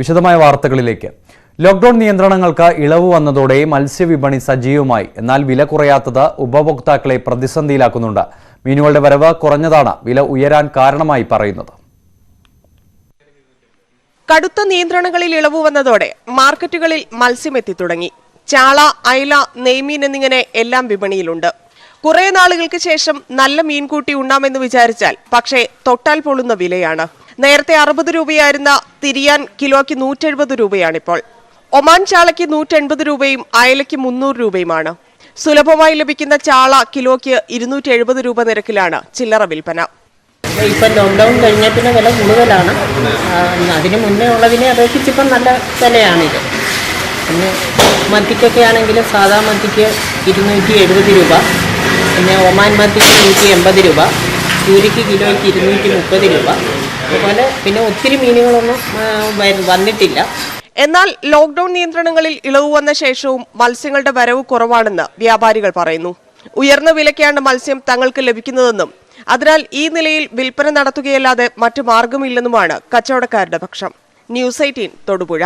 വിശദമായ വാർത്തകളിലേക്ക്. ലോക്ക്ഡൌൺ നിയന്ത്രണങ്ങൾക്ക് ഇളവ് വന്നതോടെ മത്സ്യവിപണി സജീവമായി. എന്നാൽ വില കുറയാത്തത് ഉപഭോക്താക്കളെ പ്രതിസന്ധിയിലാക്കുന്നുണ്ട്. മീനുകളുടെ വരവ് കുറഞ്ഞതാണ് വില ഉയരാൻ കാരണമായി പറയുന്നത്. കടുത്ത നിയന്ത്രണങ്ങളിൽ ഇളവ് വന്നതോടെ മാർക്കറ്റുകളിൽ മത്സ്യം എത്തിത്തുടങ്ങി ചാള അയല നെയ്മീൻ എന്നിങ്ങനെ എല്ലാം വിപണിയിലുണ്ട്. കുറെ നാളുകൾക്ക് ശേഷം നല്ല മീൻകൂട്ടി ഉണ്ടാമെന്ന് വിചാരിച്ചാൽ പക്ഷേ തൊട്ടാൽ പൊളുന്ന വിലയാണ്. നേരത്തെ അറുപത് രൂപയായിരുന്ന തിരിയാൻ കിലോയ്ക്ക് നൂറ്റെഴുപത് രൂപയാണിപ്പോൾ. ഒമാൻ ചാളയ്ക്ക് നൂറ്റെൺപത് രൂപയും അയലയ്ക്ക് മുന്നൂറ് രൂപയുമാണ്. സുലഭമായി ലഭിക്കുന്ന ചാള കിലോയ്ക്ക് ഇരുന്നൂറ്റി എഴുപത് രൂപ നിരക്കിലാണ് ചില്ലറ വിൽപ്പന. ഇപ്പം ലോക്ക്ഡൗൺ കഴിഞ്ഞ പിന്നെ വില കൂടുതലാണ്. അതിന് മുന്നേ ഉള്ളതിനെ അപേക്ഷിച്ച് ഇപ്പം നല്ല വിലയാണിത്. പിന്നെ മത്തിക്കൊക്കെ ആണെങ്കിൽ സാധാ മത്തിക്ക് ഇരുന്നൂറ്റി എഴുപത് രൂപ. പിന്നെ ഒമാൻ മത്തിക്ക് നൂറ്റി എൺപത് രൂപ. ചൂരിക്ക് കിലോയ്ക്ക് ഇരുന്നൂറ്റി മുപ്പത് രൂപ. അതുപോലെ പിന്നെ ഒത്തിരി മീനുകളൊന്നും വന്നിട്ടില്ല. എന്നാൽ ലോക്ഡൌൺ നിയന്ത്രണങ്ങളിൽ ഇളവ് വന്ന ശേഷവും മത്സ്യങ്ങളുടെ വരവ് കുറവാണെന്ന് വ്യാപാരികൾ പറയുന്നു. ഉയർന്ന വിലയ്ക്കാണ് മത്സ്യം തങ്ങൾക്ക് ലഭിക്കുന്നതെന്നും അതിനാൽ ഈ നിലയിൽ വിൽപ്പന നടത്തുകയല്ലാതെ മറ്റു മാർഗമില്ലെന്നുമാണ് കച്ചവടക്കാരുടെ പക്ഷം. News eighteen Thodupuzha.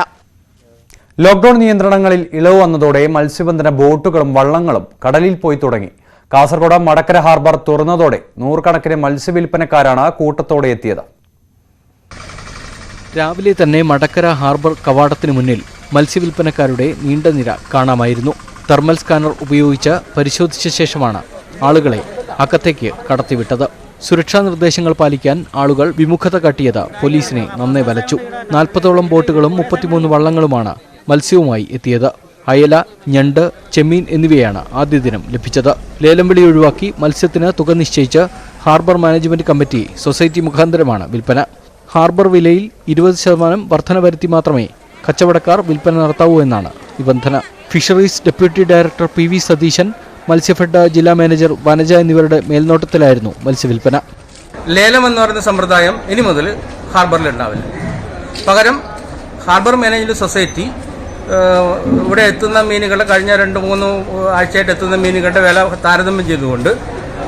ലോക്ഡൌൺ നിയന്ത്രണങ്ങളിൽ ഇളവ് വന്നതോടെ മത്സ്യബന്ധന ബോട്ടുകളും വള്ളങ്ങളും കടലിൽ പോയി തുടങ്ങി. കാസർഗോഡ് മടക്കര ഹാർബർ തുറന്നതോടെ നൂറുകണക്കിന് മത്സ്യവില്പനക്കാരാണ് കൂട്ടത്തോടെ എത്തിയത്. രാവിലെ തന്നെ മടക്കര ഹാർബർ കവാടത്തിന് മുന്നിൽ മത്സ്യവില്പനക്കാരുടെ നീണ്ട നിര കാണാമായിരുന്നു. തെർമൽ സ്കാനർ ഉപയോഗിച്ച് പരിശോധിച്ച ശേഷമാണ് ആളുകളെ അകത്തേക്ക് കടത്തിവിട്ടത്. സുരക്ഷാ നിർദ്ദേശങ്ങൾ പാലിക്കാൻ ആളുകൾ വിമുഖത കാട്ടിയത് പോലീസിനെ നന്നേ വലച്ചു. നാൽപ്പതോളം ബോട്ടുകളും മുപ്പത്തിമൂന്ന് വള്ളങ്ങളുമാണ് മത്സ്യവുമായി എത്തിയത്. അയല ഞണ്ട് ചെമ്മീൻ എന്നിവയാണ് ആദ്യ ദിനം ലഭിച്ചത്. ലേലം വിളി ഒഴിവാക്കി മത്സ്യത്തിന് തുക നിശ്ചയിച്ച് ഹാർബർ മാനേജ്മെന്റ് കമ്മിറ്റി സൊസൈറ്റി മുഖാന്തരമാണ് വിൽപ്പന. ഹാർബർ വിലയിൽ ഇരുപത് ശതമാനം വർധന വരുത്തി മാത്രമേ കച്ചവടക്കാർ വിൽപ്പന നടത്താവൂ എന്നാണ് നിബന്ധന. Fisheries deputy director P V Satheesan Matsyafed ജില്ലാ മാനേജർ വനജ എന്നിവരുടെ മേൽനോട്ടത്തിലായിരുന്നു മത്സ്യവിൽപ്പന. ലേലം എന്ന് പറയുന്ന സമ്പ്രദായം ഇനി മുതൽ ഹാർബറിൽ ഉണ്ടാവില്ല. പകരം ഹാർബർ മാനേജ്മെന്റ് സൊസൈറ്റി ഇവിടെ എത്തുന്ന മീനുകളുടെ കഴിഞ്ഞ രണ്ട് മൂന്ന് ആഴ്ചയായിട്ട് എത്തുന്ന മീനുകളുടെ വില താരതമ്യം ചെയ്തുകൊണ്ട്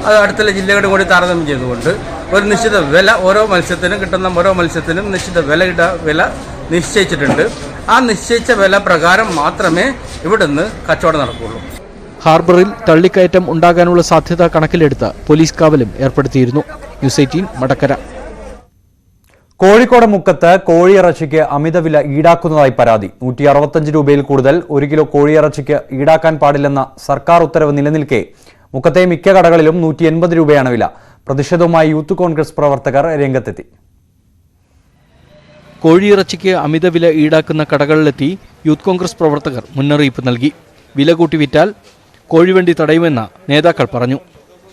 അത് അടുത്തുള്ള ജില്ലകളുടെ കൂടി താരതമ്യം ചെയ്തുകൊണ്ട് ഒരു നിശ്ചിത വില ഓരോ മത്സ്യത്തിനും കിട്ടുന്ന ഓരോ മത്സ്യത്തിനും നിശ്ചിത വില ഇട വില നിശ്ചയിച്ചിട്ടുണ്ട്. ആ നിശ്ചയിച്ച വില പ്രകാരം മാത്രമേ ഇവിടുന്ന് കച്ചവടം നടക്കുകയുള്ളൂ. ഹാർബറിൽ തള്ളിക്കയറ്റം ഉണ്ടാകാനുള്ള സാധ്യത കണക്കിലെടുത്ത് പോലീസ് കാവലും ഏർപ്പെടുത്തിയിരുന്നു. News eighteen Madakkara. കോഴിക്കോട് മുക്കത്ത് കോഴിയിറച്ചിക്ക് അമിതവില ഈടാക്കുന്നതായി പരാതി. നൂറ്റി അറുപത്തഞ്ച് രൂപയിൽ കൂടുതൽ ഒരു കിലോ കോഴിയിറച്ചിക്ക് ഈടാക്കാൻ പാടില്ലെന്ന സർക്കാർ ഉത്തരവ് നിലനിൽക്കെ മുക്കത്തെ മിക്ക കടകളിലും നൂറ്റി എൺപത് രൂപയാണ് വില. പ്രതിഷേധവുമായി യൂത്ത് കോൺഗ്രസ് പ്രവർത്തകർ രംഗത്തെത്തി. കോഴിയിറച്ചിക്ക് അമിത വില ഈടാക്കുന്ന കടകളിലെത്തി യൂത്ത് കോൺഗ്രസ് പ്രവർത്തകർ മുന്നറിയിപ്പ് നൽകി. വില കൂട്ടി വിറ്റാൽ കോഴിവണ്ടി തടയുമെന്ന് നേതാക്കൾ പറഞ്ഞു.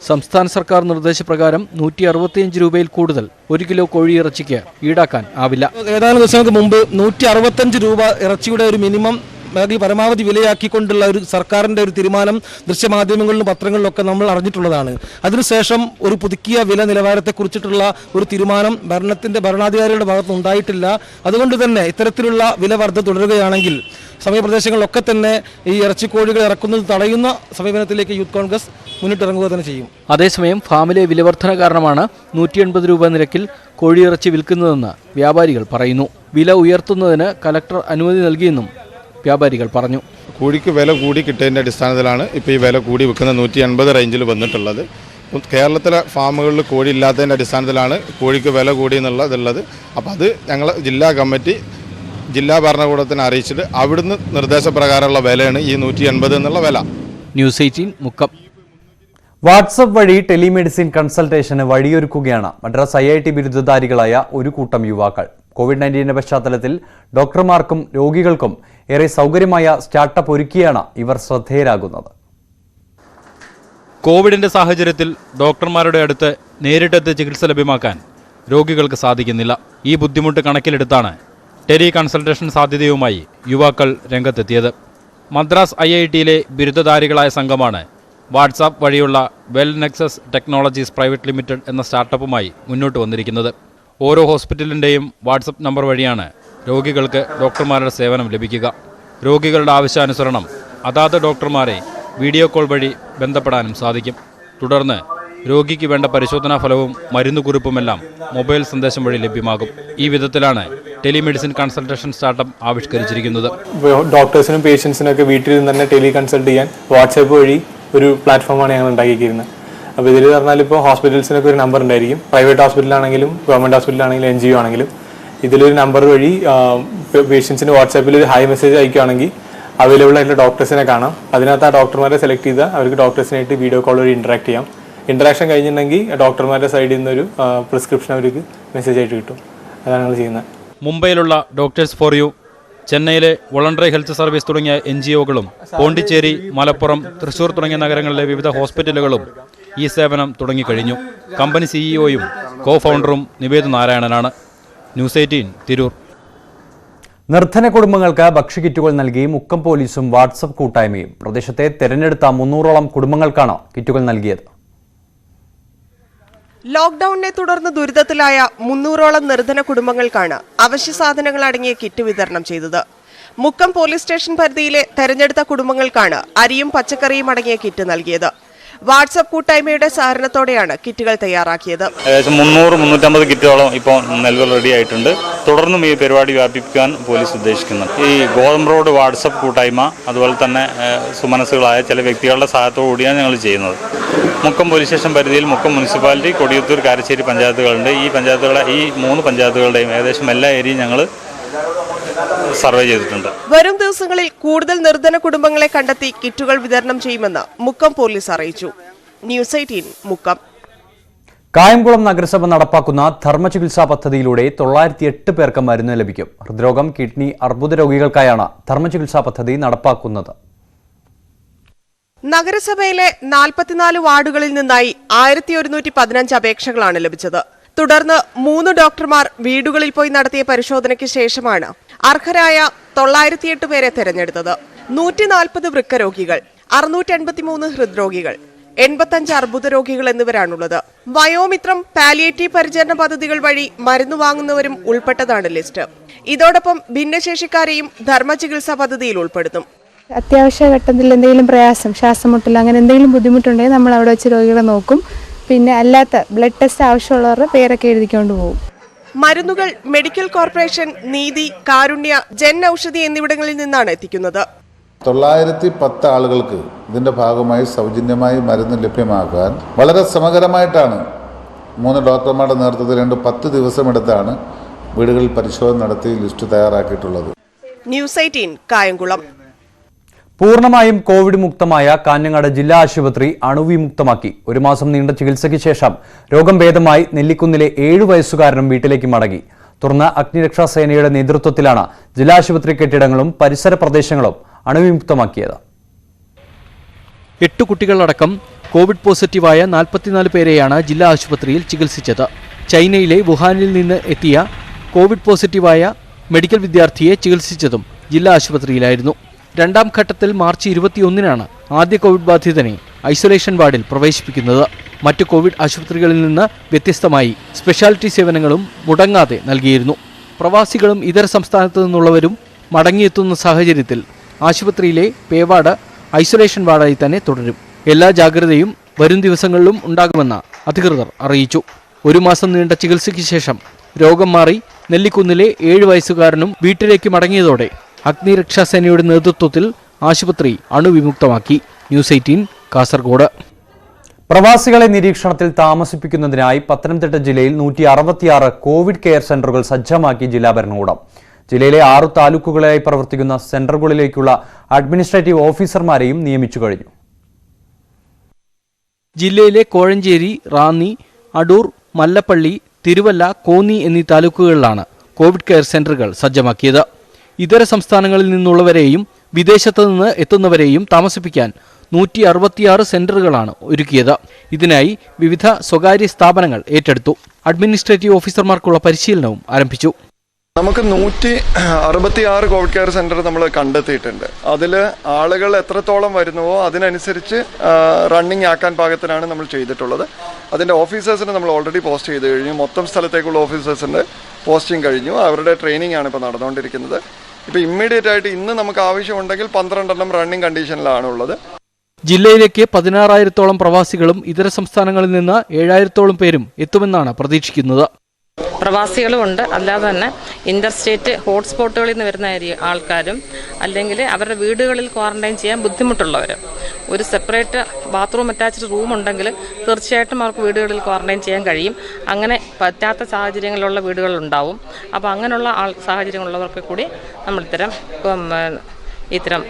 സംസ്ഥാന സർക്കാർ നിർദ്ദേശപ്രകാരം നൂറ്റി അറുപത്തിയഞ്ച് രൂപയിൽ കൂടുതൽ ഒരു കിലോ കോഴിയിറച്ചിക്ക് ഈടാക്കാൻ ആവില്ല. ഏതാനും ദിവസങ്ങൾക്ക് മുമ്പ് നൂറ്റി അറുപത്തഞ്ച് രൂപ ഇറച്ചിയുടെ ഒരു മിനിമം അല്ലെങ്കിൽ പരമാവധി വിലയാക്കിക്കൊണ്ടുള്ള ഒരു സർക്കാരിന്റെ ഒരു തീരുമാനം ദൃശ്യമാധ്യമങ്ങളിലും പത്രങ്ങളിലൊക്കെ നമ്മൾ അറിഞ്ഞിട്ടുള്ളതാണ്. അതിനുശേഷം ഒരു പുതുക്കിയ വില നിലവാരത്തെക്കുറിച്ചിട്ടുള്ള ഒരു തീരുമാനം ഭരണത്തിന്റെ ഭരണാധികാരികളുടെ ഭാഗത്ത് ഉണ്ടായിട്ടില്ല. അതുകൊണ്ട് തന്നെ ഇത്തരത്തിലുള്ള വില വർദ്ധ തുടരുകയാണെങ്കിൽ സമീപപ്രദേശങ്ങളിലൊക്കെ തന്നെ ഈ ഇറച്ചിക്കോഴികൾ ഇറക്കുന്നത് തടയുന്ന സമീപനത്തിലേക്ക് യൂത്ത് കോൺഗ്രസ് മുന്നിട്ടിറങ്ങുക തന്നെ ചെയ്യും. അതേസമയം ഫാമിലെ വിലവർധന കാരണമാണ് നൂറ്റി എൺപത് രൂപ നിരക്കിൽ കോഴിയിറച്ചി വിൽക്കുന്നതെന്ന് വ്യാപാരികൾ പറയുന്നു. വില ഉയർത്തുന്നതിന് കലക്ടർ അനുമതി നൽകിയെന്നും വ്യാപാരികൾ പറഞ്ഞു. കോഴിക്ക് വില കൂടി കിട്ടിയതിന്റെ അടിസ്ഥാനത്തിലാണ് ഇപ്പോൾ ഈ വില കൂടി വിൽക്കുന്ന നൂറ്റി എൺപത് റേഞ്ചിൽ വന്നിട്ടുള്ളത്. കേരളത്തിലെ ഫാമുകളിൽ കോഴി ഇല്ലാത്തതിന്റെ അടിസ്ഥാനത്തിലാണ് കോഴിക്ക് വില കൂടി എന്നുള്ളതുള്ളത്. അപ്പോൾ അത് ഞങ്ങൾ ജില്ലാ കമ്മിറ്റി ജില്ലാ ഭരണകൂടത്തിനെ അറിയിച്ചിട്ട് അവിടുന്ന് നിർദ്ദേശപ്രകാരമുള്ള വിലയാണ് ഈ നൂറ്റി എൺപത് എന്നുള്ള വില. News eighteen Mukkam. വാട്സപ്പ് വഴി ടെലിമെഡിസിൻ കൺസൾട്ടേഷന് വഴിയൊരുക്കുകയാണ്. മദ്രാസ് ഐ ഐ ടി ബിരുദധാരികളായ ഒരു കൂട്ടം യുവാക്കൾ. കോവിഡ് നയന്റീന്റെ പശ്ചാത്തലത്തിൽ ഡോക്ടർമാർക്കും രോഗികൾക്കും ഏറെ സൗകര്യമായ സ്റ്റാർട്ടപ്പ് ഒരുക്കിയാണ് ഇവർ ശ്രദ്ധേയരാകുന്നത്. കോവിഡിന്റെ സാഹചര്യത്തിൽ ഡോക്ടർമാരുടെ അടുത്ത് നേരിട്ടെത്തി ചികിത്സ ലഭ്യമാക്കാൻ രോഗികൾക്ക് സാധിക്കുന്നില്ല. ഈ ബുദ്ധിമുട്ട് കണക്കിലെടുത്താണ് ടെലി കൺസൾട്ടേഷൻ സാധ്യതയുമായി യുവാക്കൾ രംഗത്തെത്തിയത്. മദ്രാസ് ഐ ഐ ടിയിലെ ബിരുദധാരികളായ സംഘമാണ് വാട്സാപ്പ് വഴിയുള്ള well nexus technologies private limited എന്ന സ്റ്റാർട്ടപ്പുമായി മുന്നോട്ട് വന്നിരിക്കുന്നത്. ഓരോ ഹോസ്പിറ്റലിന്റെയും വാട്സപ്പ് നമ്പർ വഴിയാണ് രോഗികൾക്ക് ഡോക്ടർമാരുടെ സേവനം ലഭിക്കുക. രോഗികളുടെ ആവശ്യാനുസരണം അതാത് ഡോക്ടർമാരെ വീഡിയോ കോൾ വഴി ബന്ധപ്പെടാനും സാധിക്കും. തുടർന്ന് രോഗിക്ക് വേണ്ട പരിശോധനാ ഫലവും മരുന്നുകുറിപ്പുമെല്ലാം മൊബൈൽ സന്ദേശം വഴി ലഭ്യമാകും. ഈ വിധത്തിലാണ് ടെലിമെഡിസിൻ കൺസൾട്ടേഷൻ സ്റ്റാർട്ടപ്പ് ആവിഷ്കരിച്ചിരിക്കുന്നത്. ഡോക്ടേഴ്സിനും പേഷ്യൻസിനും ഒക്കെ വീട്ടിൽ നിന്ന് തന്നെ ടെലി കൺസൾട്ട് ചെയ്യാൻ വാട്സാപ്പ് വഴി ഒരു പ്ലാറ്റ്ഫോമാണ് ഞങ്ങൾ ഉണ്ടാക്കിയിരിക്കുന്നത്. അപ്പോൾ ഇതിൽ പറഞ്ഞാൽ ഇപ്പോൾ ഹോസ്പിറ്റൽസിനൊക്കെ ഒരു നമ്പർ ഉണ്ടായിരിക്കും. പ്രൈവറ്റ് ഹോസ്പിറ്റലാണെങ്കിലും ഗവൺമെന്റ് ഹോസ്പിറ്റലാണെങ്കിലും എൻ ജി ഒ ആണെങ്കിലും. ഇതിലൊരു നമ്പർ വഴി പേഷ്യൻസിന് വാട്സാപ്പിൽ ഒരു ഹൈ മെസ്സേജ് അയക്കുകയാണെങ്കിൽ അവൈലബിൾ ആയിട്ടുള്ള ഡോക്ടേഴ്സിനെ കാണാം. അതിനകത്ത് ആ ഡോക്ടർമാരെ സെലക്ട് ചെയ്താൽ അവർക്ക് ഡോക്ടേഴ്സിനായിട്ട് വീഡിയോ കോൾ വഴി ഇന്ററാക്ട് ചെയ്യാം. ഇന്ററാക്ഷൻ കഴിഞ്ഞിട്ടുണ്ടെങ്കിൽ ഡോക്ടർമാരുടെ സൈഡിൽ നിന്നൊരു പ്രിസ്ക്രിപ്ഷൻ അവർക്ക് മെസ്സേജ് ആയിട്ട് കിട്ടും. അതാണ് ഞങ്ങൾ ചെയ്യുന്നത് മുംബൈയിലുള്ള ഡോക്ടേഴ്സ് ഫോർ യു ചെന്നൈയിലെ വോളണ്ടറി ഹെൽത്ത് സർവീസ് തുടങ്ങിയ എൻ ജി ഒകളും പോണ്ടിച്ചേരി മലപ്പുറം തൃശൂർ തുടങ്ങിയ നഗരങ്ങളിലെ വിവിധ ഹോസ്പിറ്റലുകളും ഈ സേവനം തുടങ്ങിക്കഴിഞ്ഞു. കമ്പനി സിഇഒയും കോ ഫൗണ്ടറും നിവേദ് നാരായണനാണ്. News eighteen Tirur. നിർധന കുടുംബങ്ങൾക്ക് ഭക്ഷ്യക്കിറ്റുകൾ നൽകി മുക്കം പോലീസും വാട്സപ്പ് കൂട്ടായ്മയും. പ്രദേശത്തെ തെരഞ്ഞെടുത്ത മുന്നൂറോളം കുടുംബങ്ങൾക്കാണ് കിറ്റുകൾ നൽകിയത്. ലോക്ഡൌണിനെ തുടർന്ന് ദുരിതത്തിലായ മുന്നൂറോളം നിർധന കുടുംബങ്ങൾക്കാണ് അവശ്യ സാധനങ്ങൾ അടങ്ങിയ കിറ്റ് വിതരണം ചെയ്തത്. മുക്കം പോലീസ് സ്റ്റേഷൻ പരിധിയിലെ തെരഞ്ഞെടുത്ത കുടുംബങ്ങൾക്കാണ് അരിയും പച്ചക്കറിയും അടങ്ങിയ കിറ്റ് നൽകിയത്. വാട്സപ്പ് കൂട്ടായ്മയുടെ സഹകരണത്തോടെയാണ് കിറ്റുകൾ തയ്യാറാക്കിയത്. ഏകദേശം മുന്നൂറ് മുന്നൂറ്റമ്പത് കിറ്റുകളും ഇപ്പോൾ നിലവിൽ റെഡി ആയിട്ടുണ്ട്. തുടർന്നും ഈ പരിപാടി വ്യാപിപ്പിക്കാൻ പോലീസ് ഉദ്ദേശിക്കുന്നു. ഈ ഗോതമ്പ് റോഡ് വാട്സപ്പ് കൂട്ടായ്മ അതുപോലെ തന്നെ സുമനസ്സുകളായ ചില വ്യക്തികളുടെ സഹായത്തോടു കൂടിയാണ് ഞങ്ങൾ ചെയ്യുന്നത്. മുക്കം പോലീസ് സ്റ്റേഷൻ പരിധിയിൽ മുക്കം മുനിസിപ്പാലിറ്റി കൊടിയത്തൂർ കാരശ്ശേരി പഞ്ചായത്തുകളുണ്ട്. ഈ പഞ്ചായത്തുകളെ ഈ മൂന്ന് പഞ്ചായത്തുകളുടെയും ഏകദേശം എല്ലാ ഏരിയയും ഞങ്ങൾ സർവേ ചെയ്തിട്ടുണ്ട്. വരും ദിവസങ്ങളിൽ കൂടുതൽ നിർധന കുടുംബങ്ങളെ കണ്ടെത്തി കിറ്റുകൾ വിതരണം ചെയ്യുമെന്ന് മുക്കം പോലീസ് അറിയിച്ചു. News eighteen Mukkam. കായംകുളം നഗരസഭ നടപ്പാക്കുന്ന ധർമ്മ ചികിത്സാ പദ്ധതിയിലൂടെ തൊള്ളായിരത്തി എട്ട് പേർക്ക് മരുന്ന് ലഭിക്കും. ഹൃദ്രോഗം കിഡ്നി അർബുദ രോഗികൾക്കായാണ് ധർമ്മ ചികിത്സാ പദ്ധതി നടപ്പാക്കുന്നത്. നഗരസഭയിലെ നാൽപ്പത്തിനാല് വാർഡുകളിൽ നിന്നായി ആയിരത്തി ഒരുന്നൂറ്റി പതിനഞ്ച് അപേക്ഷകളാണ് ലഭിച്ചത്. തുടർന്ന് മൂന്ന് ഡോക്ടർമാർ വീടുകളിൽ പോയി നടത്തിയ പരിശോധനയ്ക്ക് ശേഷമാണ് അർഹരായ തൊള്ളായിരത്തിയെട്ട് പേരെ തെരഞ്ഞെടുത്തത്. നൂറ്റി നാൽപ്പത് വൃക്ക രോഗികൾ അറുന്നൂറ്റി എൺപത്തിമൂന്ന് ഹൃദ്രോഗികൾ എൺപത്തഞ്ച് അർബുദ രോഗികൾ എന്നിവരാണുള്ളത്. വയോമിത്രം പാലിയേറ്റീവ് പരിചരണ പദ്ധതികൾ വഴി മരുന്ന് വാങ്ങുന്നവരും ഉൾപ്പെട്ടതാണ് ലിസ്റ്റ്. ഇതോടൊപ്പം ഭിന്നശേഷിക്കാരെയും ധർമ്മ ചികിത്സാ പദ്ധതിയിൽ ഉൾപ്പെടുത്തും. അത്യാവശ്യ ഘട്ടത്തിൽ എന്തെങ്കിലും പ്രയാസം ശ്വാസം മുട്ടൽ അങ്ങനെ എന്തെങ്കിലും ബുദ്ധിമുട്ടുണ്ടെങ്കിൽ നമ്മൾ അവിടെ വെച്ച് രോഗികളെ നോക്കും. പിന്നെ അല്ലാത്ത ബ്ലഡ് ടെസ്റ്റ് ആവശ്യമുള്ളവരുടെ പേരൊക്കെ എഴുതിക്കൊണ്ട് പോകും. മരുന്നുകൾ മെഡിക്കൽ കോർപ്പറേഷൻ നീതി കാരുണ്യ ജൻ ഔഷധി എന്നിവിടങ്ങളിൽ നിന്നാണ് എത്തിക്കുന്നത്. തൊള്ളായിരത്തി പത്ത് ആളുകൾക്ക് ഇതിന്റെ ഭാഗമായി സൗജന്യമായി മരുന്ന് ലഭ്യമാക്കാൻ വളരെ ശ്രമകരമായിട്ടാണ് മൂന്ന് ഡോക്ടർമാരുടെ നേതൃത്വത്തിൽ രണ്ട് പത്ത് ദിവസമെടുത്താണ് വീടുകളിൽ പരിശോധന നടത്തി ലിസ്റ്റ് തയ്യാറാക്കിയിട്ടുള്ളത്. News eighteen Kayamkulam. പൂർണമായും കോവിഡ് മുക്തമായ കാഞ്ഞങ്ങാട് ജില്ലാ ആശുപത്രി അണുവിമുക്തമാക്കി. ഒരു മാസം നീണ്ട ചികിത്സയ്ക്ക് ശേഷം രോഗം ഭേദമായി നെല്ലിക്കുന്നിലെ ഏഴു വയസ്സുകാരനും വീട്ടിലേക്ക് മടങ്ങി. തുടർന്ന് അഗ്നിരക്ഷാ സേനയുടെ നേതൃത്വത്തിലാണ് ജില്ലാ ആശുപത്രി കെട്ടിടങ്ങളും പരിസര പ്രദേശങ്ങളും അണുവിമുക്തമാക്കിയത്. എട്ട് കുട്ടികളടക്കം കോവിഡ് പോസിറ്റീവായ നാൽപ്പത്തിനാല് പേരെയാണ് ജില്ലാ ആശുപത്രിയിൽ ചികിത്സിച്ചത്. ചൈനയിലെ വുഹാനിൽ നിന്ന് എത്തിയ കോവിഡ് പോസിറ്റീവായ മെഡിക്കൽ വിദ്യാർത്ഥിയെ ചികിത്സിച്ചതും ജില്ലാ ആശുപത്രിയിലായിരുന്നു. രണ്ടാം ഘട്ടത്തിൽ മാർച്ച് ഇരുപത്തിയൊന്നിനാണ് ആദ്യ കോവിഡ് ബാധിതനെ ഐസൊലേഷൻ വാർഡിൽ പ്രവേശിപ്പിക്കുന്നത്. മറ്റു കോവിഡ് ആശുപത്രികളിൽ നിന്ന് വ്യത്യസ്തമായി സ്പെഷ്യാലിറ്റി സേവനങ്ങളും മുടങ്ങാതെ നൽകിയിരുന്നു. പ്രവാസികളും ഇതര സംസ്ഥാനത്തു നിന്നുള്ളവരും മടങ്ങിയെത്തുന്ന സാഹചര്യത്തിൽ ആശുപത്രിയിലെ പേവാട് ഐസൊലേഷൻ വാർഡായി തന്നെ തുടരും. എല്ലാ ജാഗ്രതയും വരും ദിവസങ്ങളിലും ഉണ്ടാകുമെന്ന് അധികൃതർ അറിയിച്ചു. ഒരു മാസം നീണ്ട ചികിത്സയ്ക്ക് ശേഷം രോഗം മാറി നെല്ലിക്കുന്നിലെ ഏഴ് വയസ്സുകാരനും വീട്ടിലേക്ക് മടങ്ങിയതോടെ അഗ്നിരക്ഷാസേനയുടെ നേതൃത്വത്തിൽ ആശുപത്രി അണുവിമുക്തമാക്കി. News eighteen Kasaragod. പ്രവാസികളെ നിരീക്ഷണത്തിൽ താമസിപ്പിക്കുന്നതിനായി പത്തനംതിട്ട ജില്ലയിൽ നൂറ്റി അറുപത്തിയാറ് കോവിഡ് കെയർ സെന്ററുകൾ സജ്ജമാക്കി ജില്ലാ ഭരണകൂടം. ജില്ലയിലെ ആറു താലൂക്കുകളായി പ്രവർത്തിക്കുന്ന സെന്ററുകളിലേക്കുള്ള അഡ്മിനിസ്ട്രേറ്റീവ് ഓഫീസർമാരെയും നിയമിച്ചു കഴിഞ്ഞു. ജില്ലയിലെ കോഴഞ്ചേരി റാന്നി അടൂർ മല്ലപ്പള്ളി തിരുവല്ല കോന്നി എന്നീ താലൂക്കുകളിലാണ് കോവിഡ് കെയർ സെന്ററുകൾ സജ്ജമാക്കിയത്. ഇതര സംസ്ഥാനങ്ങളിൽ നിന്നുള്ളവരെയും വിദേശത്ത് നിന്ന് എത്തുന്നവരെയും താമസിപ്പിക്കാൻ നൂറ്റി അറുപത്തിയാറ് സെന്ററുകളാണ് ഒരുക്കിയത്. ഇതിനായി വിവിധ സ്വകാര്യ സ്ഥാപനങ്ങൾ ഏറ്റെടുത്തു. അഡ്മിനിസ്ട്രേറ്റീവ് ഓഫീസർമാർക്കുള്ള പരിശീലനവും ആരംഭിച്ചു. നമുക്ക് നൂറ്റി അറുപത്തിയാറ് കോവിഡ് കെയർ സെന്റർ നമ്മൾ കണ്ടെത്തിയിട്ടുണ്ട്. അതിൽ ആളുകൾ എത്രത്തോളം വരുന്നുവോ അതിനനുസരിച്ച് റണ്ണിങ് ആക്കാൻ പാകത്തിനാണ് നമ്മൾ ചെയ്തിട്ടുള്ളത്. അതിന്റെ ഓഫീസേഴ്സിനെ നമ്മൾ ഓൾറെഡി പോസ്റ്റ് ചെയ്ത് കഴിഞ്ഞു. മൊത്തം സ്ഥലത്തേക്കുള്ള ഓഫീസേഴ്സിന്റെ പോസ്റ്റിംഗ് കഴിഞ്ഞു. അവരുടെ ട്രെയിനിങ് ആണ് ഇപ്പോൾ നടന്നുകൊണ്ടിരിക്കുന്നത്. ഇപ്പോൾ ഇമ്മീഡിയറ്റ് ആയിട്ട് ഇന്ന് നമുക്ക് ആവശ്യമുണ്ടെങ്കിൽ പന്ത്രണ്ടെണ്ണം റണ്ണിങ് കണ്ടീഷനിലാണ് ഉള്ളത് ജില്ലയിലേക്ക് പതിനാറായിരത്തോളം പ്രവാസികളും ഇതര സംസ്ഥാനങ്ങളിൽ നിന്ന് ഏഴായിരത്തോളം പേരും എത്തുമെന്നാണ് പ്രതീക്ഷിക്കുന്നത്. പ്രവാസികളും ഉണ്ട് അല്ലാതെ തന്നെ ഇന്റർ സ്റ്റേറ്റ് ഹോട്ട്സ്പോട്ടുകളിൽ നിന്ന് വരുന്ന ആൾക്കാരും അല്ലെങ്കിൽ അവരുടെ വീടുകളിൽ ക്വാറന്റൈൻ ചെയ്യാൻ ബുദ്ധിമുട്ടുള്ളവരും. ഒരു സെപ്പറേറ്റ് ബാത്റൂം അറ്റാച്ച്ഡ് റൂം ഉണ്ടെങ്കിൽ തീർച്ചയായിട്ടും അവർക്ക് വീടുകളിൽ ക്വാറന്റൈൻ ചെയ്യാൻ കഴിയും. അങ്ങനെ പറ്റാത്ത സാഹചര്യങ്ങളിലുള്ള വീടുകളുണ്ടാവും. അപ്പോൾ അങ്ങനെയുള്ള ആൾ സാഹചര്യങ്ങളുള്ളവർക്ക് കൂടി നമ്മൾ ഇത്തരം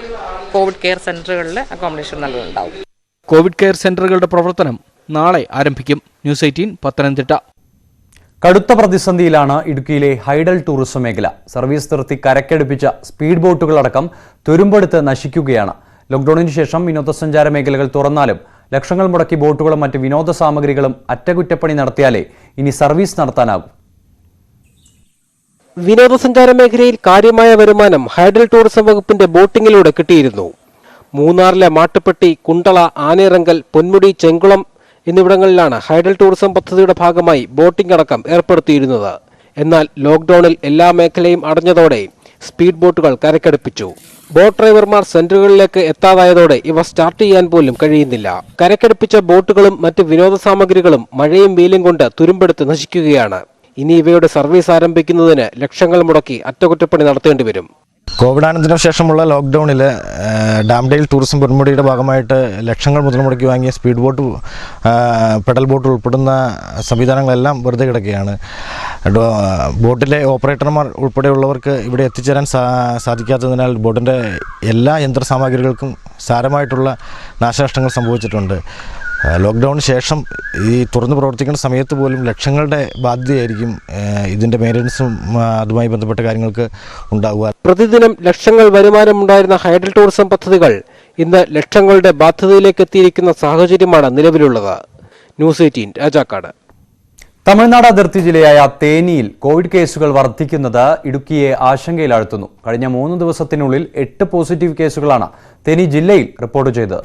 കോവിഡ് കെയർ സെന്ററുകളിൽ അക്കോമഡേഷൻ നൽകുന്നുണ്ടാവും. കോവിഡ് കെയർ സെന്ററുകളുടെ പ്രവർത്തനം നാളെ ആരംഭിക്കും. News eighteen Pathanamthitta. കടുത്ത പ്രതിസന്ധിയിലാണ് ഇടുക്കിയിലെ ഹൈഡൽ ടൂറിസം മേഖല. സർവീസ് നിർത്തി കരക്കടുപ്പിച്ച സ്പീഡ് ബോട്ടുകളടക്കം തുരുമ്പെടുത്ത് നശിക്കുകയാണ്. ലോക്ഡൌണിന് ശേഷം വിനോദസഞ്ചാര മേഖലകൾ തുറന്നാലും ലക്ഷങ്ങൾ മുടക്കി ബോട്ടുകളും മറ്റ് വിനോദ സാമഗ്രികളും അറ്റകുറ്റപ്പണി നടത്തിയാലേ ഇനി സർവീസ് നടത്താനാകൂ. വിനോദസഞ്ചാര മേഖലയിൽ കാര്യമായ വരുമാനം ഹൈഡൽ ടൂറിസം വകുപ്പിന്റെ ബോട്ടിങ്ങിലൂടെ കിട്ടിയിരുന്നു. മൂന്നാറിലെ മാട്ടുപ്പെട്ടി കുണ്ടള ആനയിറങ്കൽ പൊന്മുടി ചെങ്കുളം എന്നിവിടങ്ങളിലാണ് ഹൈഡൽ ടൂറിസം പദ്ധതിയുടെ ഭാഗമായി ബോട്ടിംഗ് അടക്കം ഏർപ്പെടുത്തിയിരുന്നത്. എന്നാൽ ലോക്ക്ഡൌണിൽ എല്ലാ മേഖലയും അടഞ്ഞതോടെ സ്പീഡ് ബോട്ടുകൾ കരക്കടുപ്പിച്ചു. ബോട്ട് ഡ്രൈവർമാർ സെന്ററുകളിലേക്ക് എത്താതായതോടെ ഇവ സ്റ്റാർട്ട് ചെയ്യാൻ പോലും കഴിയുന്നില്ല. കരക്കടുപ്പിച്ച ബോട്ടുകളും മറ്റ് വിനോദ സാമഗ്രികളും മഴയും വെയിലും കൊണ്ട് തുരുമ്പെടുത്ത് നശിക്കുകയാണ്. ഇനി ഇവയുടെ സർവീസ് ആരംഭിക്കുന്നതിന് ലക്ഷങ്ങൾ മുടക്കി അറ്റകുറ്റപ്പണി നടത്തേണ്ടി വരും. കോവിഡാനന്തരം ശേഷമുള്ള ലോക്ക്ഡൗണിൽ ഡാംഡെയിൽ ടൂറിസം പൊന്മുടിയുടെ ഭാഗമായിട്ട് ലക്ഷങ്ങൾ മുതൽ മുടക്കി വാങ്ങിയ സ്പീഡ് ബോട്ട് പെഡൽ ബോട്ട് ഉൾപ്പെടുന്ന സംവിധാനങ്ങളെല്ലാം വെറുതെ കിടക്കുകയാണ്. ബോട്ടിലെ ഓപ്പറേറ്റർമാർ ഉൾപ്പെടെയുള്ളവർക്ക് ഇവിടെ എത്തിച്ചേരാൻ സാധിക്കാത്തതിനാൽ ബോട്ടിന്റെ എല്ലാ യന്ത്രസാമഗ്രികൾക്കും സാരമായിട്ടുള്ള നാശനഷ്ടങ്ങൾ സംഭവിച്ചിട്ടുണ്ട്. ലോക്ക്ഡൗണിന് ശേഷം ഈ തുറന്നു പ്രവർത്തിക്കുന്ന സമയത്ത് പോലും ലക്ഷങ്ങളുടെ ബാധ്യതയായിരിക്കും ഇതിന്റെ മെയിന്റനൻസും അതുമായി ബന്ധപ്പെട്ട കാര്യങ്ങൾക്ക് ഉണ്ടാവുക. പ്രതിദിനം ലക്ഷങ്ങൾ വരുമാനമുണ്ടായിരുന്ന ഹൈഡൽ ടൂറിസം പദ്ധതികൾ ഇന്ന് ലക്ഷങ്ങളുടെ ബാധ്യതയിലേക്ക് എത്തിയിരിക്കുന്ന സാഹചര്യമാണ് നിലവിലുള്ളത്. News eighteen Rajakkad. തമിഴ്നാട് അതിർത്തി ജില്ലയായ തേനിയിൽ കോവിഡ് കേസുകൾ വർദ്ധിക്കുന്നത് ഇടുക്കിയെ ആശങ്കയിലാഴ്ത്തുന്നു. കഴിഞ്ഞ മൂന്ന് ദിവസത്തിനുള്ളിൽ എട്ട് പോസിറ്റീവ് കേസുകളാണ് തേനി ജില്ലയിൽ റിപ്പോർട്ട് ചെയ്തത്.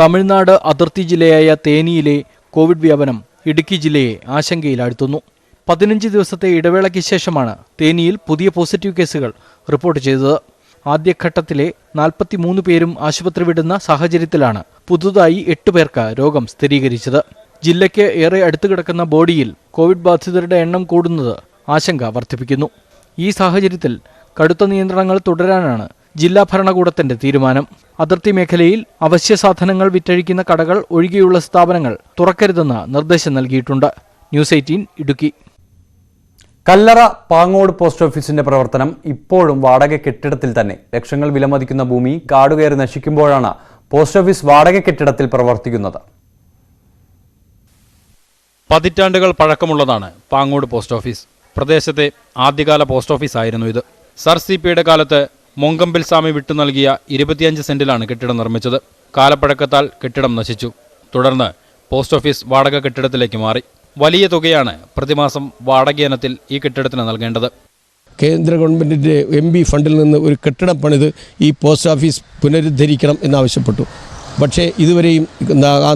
തമിഴ്നാട് അതിർത്തി ജില്ലയായ തേനിയിലെ കോവിഡ് വ്യാപനം ഇടുക്കി ജില്ലയെ ആശങ്കയിലാഴ്ത്തുന്നു. പതിനഞ്ച് ദിവസത്തെ ഇടവേളയ്ക്ക് ശേഷമാണ് തേനിയിൽ പുതിയ പോസിറ്റീവ് കേസുകൾ റിപ്പോർട്ട് ചെയ്തത്. ആദ്യഘട്ടത്തിലെ നാൽപ്പത്തിമൂന്ന് പേരും ആശുപത്രി വിടുന്ന സാഹചര്യത്തിലാണ് പുതുതായി എട്ട് പേർക്ക് രോഗം സ്ഥിരീകരിച്ചത്. ജില്ലയ്ക്ക് ഏറെ അടുത്തു കിടക്കുന്ന ബോഡിയിൽ കോവിഡ് ബാധിതരുടെ എണ്ണം കൂടുന്നത് ആശങ്ക വർദ്ധിപ്പിക്കുന്നു. ഈ സാഹചര്യത്തിൽ കടുത്ത നിയന്ത്രണങ്ങൾ തുടരാനാണ് ജില്ലാ ഭരണകൂടത്തിന്റെ തീരുമാനം. അതിർത്തി മേഖലയിൽ അവശ്യ സാധനങ്ങൾ വിറ്റഴിക്കുന്ന കടകൾ ഒഴികെയുള്ള സ്ഥാപനങ്ങൾ തുറക്കരുതെന്ന് നിർദ്ദേശം നൽകിയിട്ടുണ്ട്. News eighteen Idukki. Kallara Pangode post ഓഫീസിന്റെ പ്രവർത്തനം ഇപ്പോഴും വാടക കെട്ടിടത്തിൽ തന്നെ. ലക്ഷങ്ങൾ വിലമതിക്കുന്ന ഭൂമി കാടുകയറി നശിക്കുമ്പോഴാണ് പോസ്റ്റ് ഓഫീസ് വാടക കെട്ടിടത്തിൽ പ്രവർത്തിക്കുന്നത്. പതിറ്റാണ്ടുകൾ പഴക്കമുള്ളതാണ് പാങ്ങോട് പോസ്റ്റ് ഓഫീസ്. പ്രദേശത്തെ ആദ്യകാല പോസ്റ്റ് ഓഫീസ് ആയിരുന്നു ഇത്. സർ സി പിയുടെ കാലത്ത് മൊങ്കമ്പിൽ സ്വാമി വിട്ടു നൽകിയ ഇരുപത്തിയഞ്ച് സെന്റിലാണ് കെട്ടിടം നിർമ്മിച്ചത്. കാലപ്പഴക്കത്താൽ കെട്ടിടം നശിച്ചു. തുടർന്ന് പോസ്റ്റ് ഓഫീസ് വാടക കെട്ടിടത്തിലേക്ക് മാറി. വലിയ തുകയാണ് പ്രതിമാസം വാടക ഇനത്തിൽ ഈ കെട്ടിടത്തിന് നൽകേണ്ടത്. കേന്ദ്ര ഗവൺമെന്റിന്റെ എം ബി ഫണ്ടിൽ നിന്ന് ഒരു കെട്ടിടം പണിത് ഈ പോസ്റ്റ് ഓഫീസ് പുനരുദ്ധരിക്കണം എന്നാവശ്യപ്പെട്ടു. പക്ഷേ ഇതുവരെയും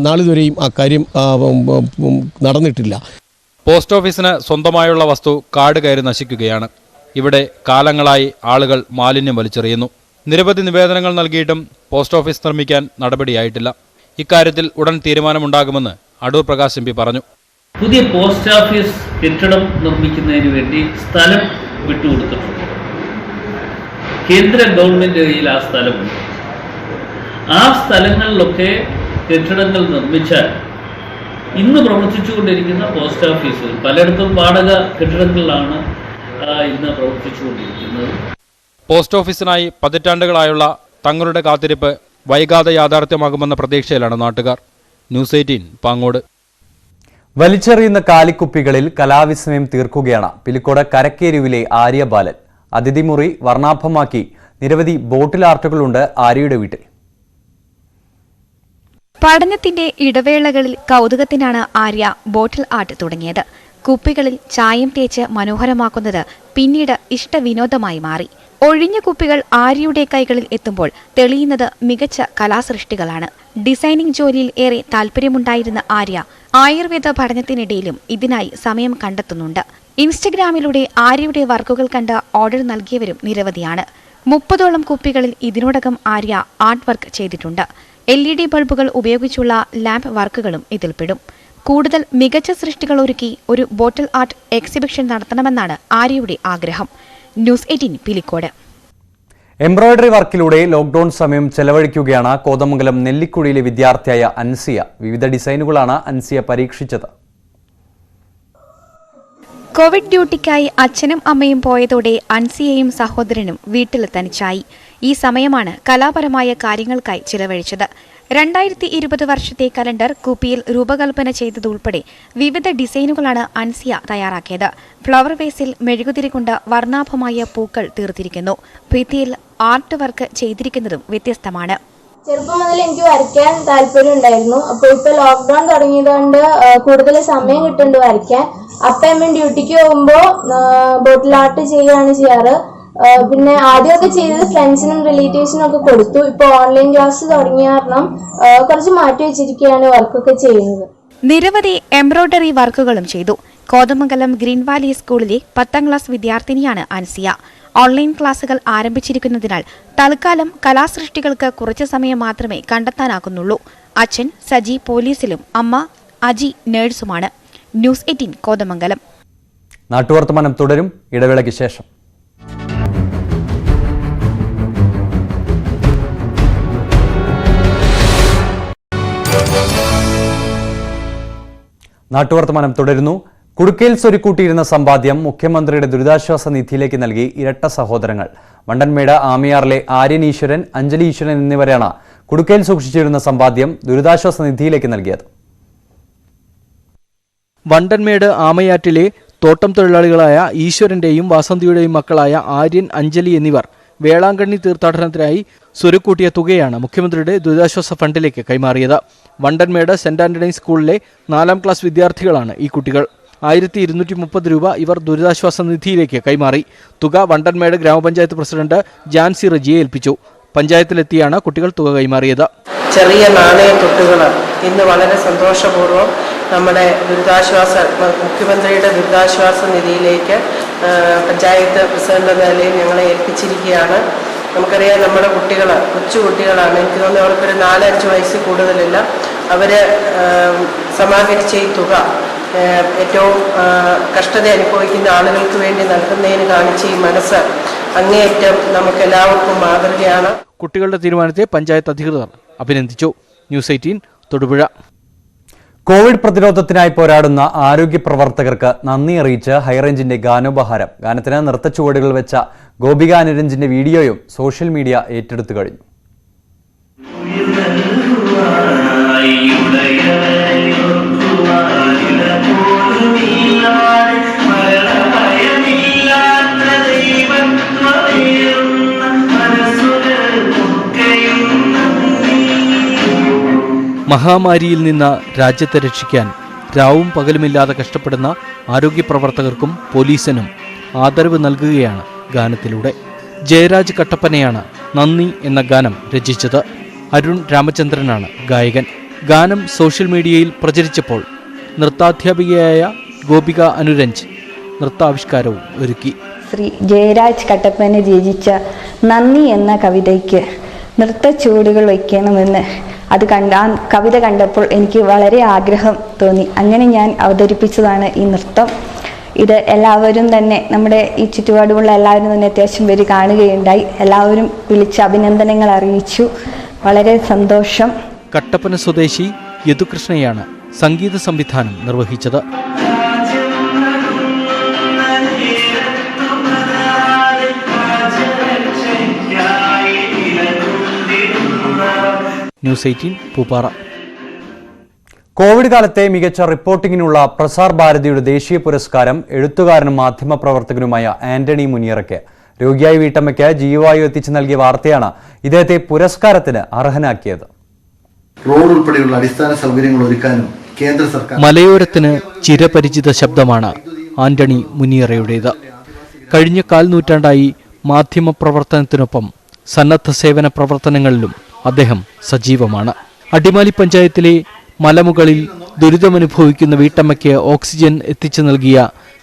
നാളിതുവരെയും ആ കാര്യം നടന്നിട്ടില്ല. പോസ്റ്റ് ഓഫീസിന് സ്വന്തമായുള്ള വസ്തു കാട് കയറി നശിക്കുകയാണ്. ഇവിടെ കാലങ്ങളായി ആളുകൾ മാലിന്യം വലിച്ചെറിയുന്നു. നിരവധി നിവേദനങ്ങൾ നൽകിയിട്ടും പോസ്റ്റ് ഓഫീസ് നിർമ്മിക്കാൻ നടപടിയായിട്ടില്ല. ഇക്കാര്യത്തിൽ ഉടൻ തീരുമാനമുണ്ടാകുമെന്ന് അടൂർ പ്രകാശ് എം പി പറഞ്ഞു. പുതിയ പോസ്റ്റ് ഓഫീസ് കെട്ടിടം നിർമ്മിക്കുന്നതിന് വേണ്ടി സ്ഥലം വിട്ടുകൊടുത്തിട്ടുണ്ട്. കേന്ദ്ര ഗവൺമെന്റ് കയ്യിൽ ആ സ്ഥലമുണ്ട്. ആ സ്ഥലങ്ങളിലൊക്കെ കെട്ടിടങ്ങൾ നിർമ്മിച്ചാൽ ഇന്ന് പ്രവർത്തിച്ചുകൊണ്ടിരിക്കുന്ന പോസ്റ്റ് ഓഫീസുകൾ പലയിടത്തും വാടക കെട്ടിടങ്ങളിലാണ് ഇന്ന് പ്രവർത്തിച്ചുകൊണ്ടിരിക്കുന്നത്. പോസ്റ്റ് ഓഫീസിനായി പതിറ്റാണ്ടുകളായുള്ള തങ്ങളുടെ കാത്തിരിപ്പ് വൈകാതെ യാഥാർത്ഥ്യമാകുമെന്ന പ്രതീക്ഷയിലാണ് നാട്ടുകാർ. News eighteen Pangode. വലിച്ചെറിയുന്ന കാലിക്കുപ്പികളിൽ കലാവിസ്മയം തീർക്കുകയാണ് പിലിക്കോട് കരക്കേരുവിലെ ആര്യ ബാലൻ. അതിഥിമുറി വർണാഭമാക്കി. നിരവധി ബോട്ടിൽ ആർട്ടുകളുണ്ട് ആര്യയുടെ വീട്ടിൽ. പഠനത്തിന്റെ ഇടവേളകളിൽ കൗതുകത്തിനാണ് ആര്യ ബോട്ടിൽ ആർട്ട് തുടങ്ങിയത്. കുപ്പികളിൽ ചായം തേച്ച് മനോഹരമാക്കുന്നത് പിന്നീട് ഇഷ്ടവിനോദമായി മാറി. ഒഴിഞ്ഞ കുപ്പികൾ ആര്യയുടെ കൈകളിൽ എത്തുമ്പോൾ തെളിയുന്നത് മികച്ച കലാസൃഷ്ടികളാണ്. ഡിസൈനിങ് ജോലിയിൽ ഏറെ താല്പര്യമുണ്ടായിരുന്ന ആര്യ ആയുർവേദ പഠനത്തിനിടയിലും ഇതിനായി സമയം കണ്ടെത്തുന്നുണ്ട്. ഇൻസ്റ്റഗ്രാമിലൂടെ ആര്യയുടെ വർക്കുകൾ കണ്ട് ഓർഡർ നൽകിയവരും നിരവധിയാണ്. മുപ്പതോളം കുപ്പികളിൽ ഇതിനോടകം ആര്യ ആർട്ട് വർക്ക് ചെയ്തിട്ടുണ്ട്. എൽ ഇ ഡി ബൾബുകൾ ഉപയോഗിച്ചുള്ള ലാമ്പ് വർക്കുകളും ഇതിൽപ്പെടും. കൂടുതൽ മികച്ച സൃഷ്ടികൾ ഒരുക്കി ഒരു ബോട്ടിൽ ആർട്ട് എക്സിബിഷൻ നടത്തണമെന്നാണ് ആര്യയുടെ ആഗ്രഹം. News eighteen Pilicode. എംബ്രോയ്ഡറി വർക്കിലൂടെ ലോക്ഡൌൺ സമയം ചെലവഴിക്കുകയാണ് കോതമംഗലം നെല്ലിക്കുഴിയിലെ വിദ്യാർത്ഥിയായ അൻസിയ. വിവിധ ഡിസൈനുകളാണ് അൻസിയ പരീക്ഷിച്ചത്. കോവിഡ് ഡ്യൂട്ടിക്കായി അച്ഛനും അമ്മയും പോയതോടെ അൻസിയയും സഹോദരനും വീട്ടിൽ തനിച്ചായി ഈ സമയമാണ് കലാപരമായ കാര്യങ്ങൾക്കായി ചിലവഴിച്ചത്. രണ്ടായിരത്തി ഇരുപത് വർഷത്തെ കലണ്ടർ കുപ്പിയിൽ രൂപകൽപ്പന ചെയ്തതുൾപ്പെടെ വിവിധ ഡിസൈനുകളാണ് അൻസിയ തയ്യാറാക്കിയത്. ഫ്ലവർ വേസിൽ മെഴുകുതിരി കൊണ്ട് വർണാഭമായ പൂക്കൾ തീർത്തിരിക്കുന്നു. ഭിത്തിയിൽ ആർട്ട് വർക്ക് ചെയ്തിരിക്കുന്നതും വ്യത്യസ്തമാണ്. ചെറുപ്പം മുതൽ എനിക്ക് വരയ്ക്കാൻ താല്പര്യം ഉണ്ടായിരുന്നു. അപ്പോൾ ഇപ്പൊ ലോക്ക്ഡൌൺ തുടങ്ങിയതുകൊണ്ട് കൂടുതൽ സമയം കിട്ടുന്നുണ്ട് വരയ്ക്കാൻ. അപ്പം ഡ്യൂട്ടിക്ക് പോകുമ്പോൾ ബോട്ടിൽ ആർട്ട് ചെയ്യുകയാണ് ചെയ്യാറ്. പിന്നെ ആദ്യമൊക്കെ ചെയ്തത് ഫ്രണ്ട്സിനും റിലേറ്റീവ്സിനും ഒക്കെ കൊടുത്തു. ഇപ്പൊ ഓൺലൈൻ ക്ലാസ് തുടങ്ങിയ കാരണം കുറച്ച് മാറ്റി വെച്ചിരിക്കുകയാണ് വർക്കൊക്കെ ചെയ്യുന്നത്. നിരവധി എംബ്രോയ്ഡറി വർക്കുകളും ചെയ്തു. കോതമംഗലം ഗ്രീൻ വാലി സ്കൂളിലെ പത്താം ക്ലാസ് വിദ്യാർത്ഥിനിയാണ് അൻസിയ. ഓൺലൈൻ ക്ലാസുകൾ ആരംഭിച്ചിരിക്കുന്നതിനാൽ തൽക്കാലം കലാസൃഷ്ടികൾക്ക് കുറച്ചു സമയം മാത്രമേ കണ്ടെത്താനാകുന്നുള്ളൂ. അച്ഛൻ സജി പോലീസിലും അമ്മ അജി നേഴ്സുമാണ്. News eighteen Kothamangalam. നാട്ടുവർത്തമാനം തുടരും. ഇടവേളയ്ക്ക് ശേഷം. നാട്ടുവർത്തമാനം തുടരുന്നു. കുടുക്കയിൽ സ്വരുക്കൂട്ടിയിരുന്ന സമ്പാദ്യം മുഖ്യമന്ത്രിയുടെ ദുരിതാശ്വാസ നിധിയിലേക്ക് നൽകി ഇരട്ട സഹോദരങ്ങൾ. വണ്ടൻമേട് ആമിയാറിലെ ആര്യൻ ഈശ്വരൻ അഞ്ജലി ഈശ്വരൻ എന്നിവരാണ് കുടുക്കയിൽ സൂക്ഷിച്ചിരുന്ന സമ്പാദ്യം ദുരിതാശ്വാസ നിധിയിലേക്ക് നൽകിയത്. വണ്ടൻമേട് ആമയാറ്റിലെ തോട്ടം തൊഴിലാളികളായ ഈശ്വരന്റെയും വാസന്തിയുടെയും മക്കളായ ആര്യൻ അഞ്ജലി എന്നിവർ വേളാങ്കണ്ണി തീർത്ഥാടനത്തിനായി സ്വരുക്കൂട്ടിയ തുകയാണ് മുഖ്യമന്ത്രിയുടെ ദുരിതാശ്വാസ ഫണ്ടിലേക്ക് കൈമാറിയത്. വണ്ടൻമേട് സെന്റ് ആന്റണി സ്കൂളിലെ നാലാം ക്ലാസ് വിദ്യാർത്ഥികളാണ് ഈ കുട്ടികൾ. ആയിരത്തി ഇരുന്നൂറ്റി മുപ്പത് രൂപ ഇവർ ദുരിതാശ്വാസ നിധിയിലേക്ക് കൈമാറി. തുക വണ്ടൻമേട് ഗ്രാമപഞ്ചായത്ത് പ്രസിഡന്റ് ജാൻസി റജിയെ ഏൽപ്പിച്ചു. പഞ്ചായത്തിലെത്തിയാണ് കുട്ടികൾ തുക കൈമാറിയത്. ചെറിയ നാണയത്തൊട്ടുകൾ ഇന്ന് വളരെ സന്തോഷപൂർവം നമ്മുടെ ദുരിതാശ്വാസ മുഖ്യമന്ത്രിയുടെ ദുരിതാശ്വാസ നിധിയിലേക്ക് പഞ്ചായത്ത് പ്രസിഡന്റ് നിലയിൽ ഞങ്ങളെ ഏൽപ്പിച്ചിരിക്കുകയാണ്. നമുക്കറിയാം നമ്മുടെ കുട്ടികൾ കൊച്ചു കുട്ടികളാണ്. എനിക്ക് തോന്നുന്നു അവർക്കൊരു നാലഞ്ച് വയസ്സ് കൂടുതലില്ല. അവർ സമാഹരിച്ച ഈ തുക ഏറ്റവും കഷ്ടത അനുഭവിക്കുന്ന ആളുകൾക്ക് വേണ്ടി നൽകുന്നതിന് കാണിച്ച ഈ മനസ്സ് അങ്ങേയറ്റം നമുക്ക് എല്ലാവർക്കും മാതൃകയാണ്. കുട്ടികളുടെ തീരുമാനത്തെ പഞ്ചായത്ത് അധികൃതർ അഭിനന്ദിച്ചു. News eighteen Thodupuzha. കോവിഡ് പ്രതിരോധത്തിനായി പോരാടുന്ന ആരോഗ്യ പ്രവർത്തകർക്ക് നന്ദി അറിയിച്ച് ഹൈറേഞ്ചിന്റെ ഗാനോപഹാരം. ഗാനത്തിന് നൃത്തച്ചുവടുകൾ വെച്ച ഗോപിക അനുരഞ്ജിന്റെ വീഡിയോയും സോഷ്യൽ മീഡിയ ഏറ്റെടുത്തു കഴിഞ്ഞു. മഹാമാരിയിൽ നിന്ന് രാജ്യത്തെ രക്ഷിക്കാൻ രാവും പകലുമില്ലാതെ കഷ്ടപ്പെടുന്ന ആരോഗ്യ പ്രവർത്തകർക്കും പോലീസിനും ആദരവ് നൽകുകയാണ് ഗാനത്തിലൂടെ. ജയരാജ് കട്ടപ്പനയാണ് നന്ദി എന്ന ഗാനം രചിച്ചത്. അരുൺ രാമചന്ദ്രനാണ് ഗായകൻ. ഗാനം സോഷ്യൽ മീഡിയയിൽ പ്രചരിച്ചപ്പോൾ നൃത്താധ്യാപികയായ ഗോപിക അനുരഞ്ജ് നൃത്താവിഷ്കാരവും ഒരുക്കി. ശ്രീ ജയരാജ് കട്ടപ്പന രചിച്ച നന്ദി എന്ന കവിതയ്ക്ക് നൃത്തച്ചുവടുകൾ വയ്ക്കണമെന്ന് അത് കണ്ട ആ കവിത കണ്ടപ്പോൾ എനിക്ക് വളരെ ആഗ്രഹം തോന്നി. അങ്ങനെ ഞാൻ അവതരിപ്പിച്ചതാണ് ഈ നൃത്തം. ഇത് എല്ലാവരും തന്നെ നമ്മുടെ ഈ ചുറ്റുപാടുമുള്ള എല്ലാവരും തന്നെ അത്യാവശ്യം പേര് കാണുകയുണ്ടായി. എല്ലാവരും വിളിച്ച് അഭിനന്ദനങ്ങൾ അറിയിച്ചു. വളരെ സന്തോഷം. കട്ടപ്പന സ്വദേശി യദുകൃഷ്ണയാണ് സംഗീത സംവിധാനം നിർവഹിച്ചത്. ന്യൂസ് എയ്റ്റീൻ പൂപ്പാറ കോവിഡ് കാലത്തെ മികച്ച റിപ്പോർട്ടിങ്ങിനുള്ള പ്രസാർ ഭാരതിയുടെ ദേശീയ പുരസ്കാരം എഴുത്തുകാരനും മാധ്യമപ്രവർത്തകനുമായ ആന്റണി മുനിയറയ്ക്ക്. രോഗിയായി വീട്ടമ്മയ്ക്ക് ജീവവായു എത്തിച്ചു നൽകിയ വാർത്തയാണ് ഇദ്ദേഹത്തെ പുരസ്കാരത്തിന് അർഹനാക്കിയത്. റോഡ് ഉൾപ്പെടെയുള്ള അടിസ്ഥാന സൗകര്യങ്ങൾ ഒരുക്കാനും കേന്ദ്ര സർക്കാർ മലയോരത്തിന് ചിരപരിചിത ശബ്ദമാണ് ആന്റണി മുനിയറയുടേത്. കഴിഞ്ഞ കാൽ നൂറ്റാണ്ടായി മാധ്യമപ്രവർത്തനത്തിനൊപ്പം സന്നദ്ധ സേവന പ്രവർത്തനങ്ങളിലും അദ്ദേഹം സജീവമാണ്. അടിമാലി പഞ്ചായത്തിലെ മലമുകളിൽ ദുരിതമനുഭവിക്കുന്ന വീട്ടമ്മയ്ക്ക് ഓക്സിജൻ എത്തിച്ചു നൽകിയ